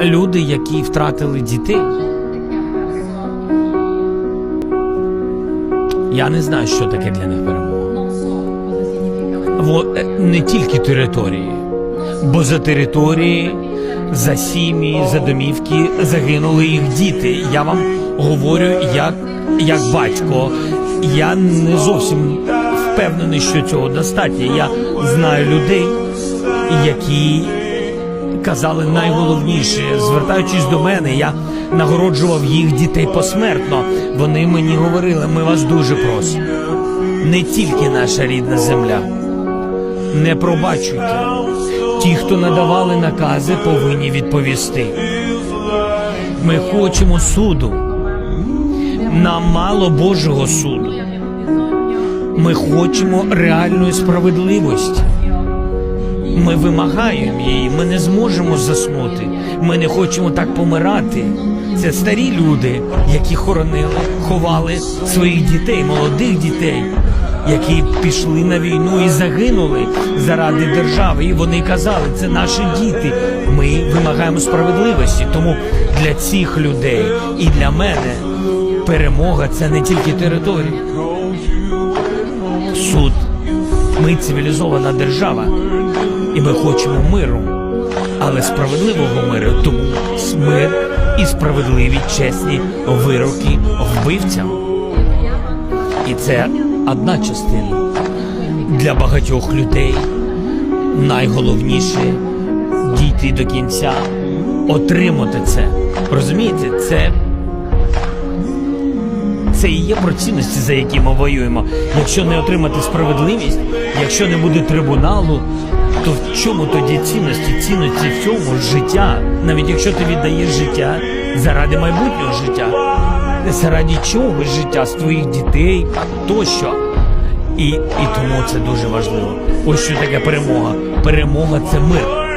люди, які втратили дітей. Я не знаю, що таке для них перемога. Во, е, не тільки території, бо за території, за сім'ї, за домівки загинули їх діти. Я вам говорю як, як батько. Я не зовсім впевнений, що цього достатньо. Я знаю людей, які казали найголовніше, звертаючись до мене, я нагороджував їх дітей посмертно. Вони мені говорили, ми вас дуже просимо. Не тільки наша рідна земля. Не пробачуйте. Ті, хто надавали накази, повинні відповісти. Ми хочемо суду. Нам мало Божого суду. Ми хочемо реальної справедливості. Ми вимагаємо її, ми не зможемо заснути. Ми не хочемо так помирати. Це старі люди, які хоронили, ховали своїх дітей, молодих дітей, які пішли на війну і загинули заради держави. І вони казали, це наші діти. Ми вимагаємо справедливості. Тому для цих людей і для мене перемога це не тільки територія. Суд. Ми цивілізована держава, і ми хочемо миру, але справедливого миру. Тому мир і справедливі чесні вироки вбивцям. І це одна частина для багатьох людей. Найголовніше дійти до кінця, отримати це. Розумієте, це це і є про цінності, за які ми воюємо. Якщо не отримати справедливість, якщо не буде трибуналу, то в чому тоді цінності? Цінності всього життя, навіть якщо ти віддаєш життя заради майбутнього життя, заради чогось життя з твоїх дітей тощо. І, і тому це дуже важливо. Ось що таке перемога. Перемога це мир.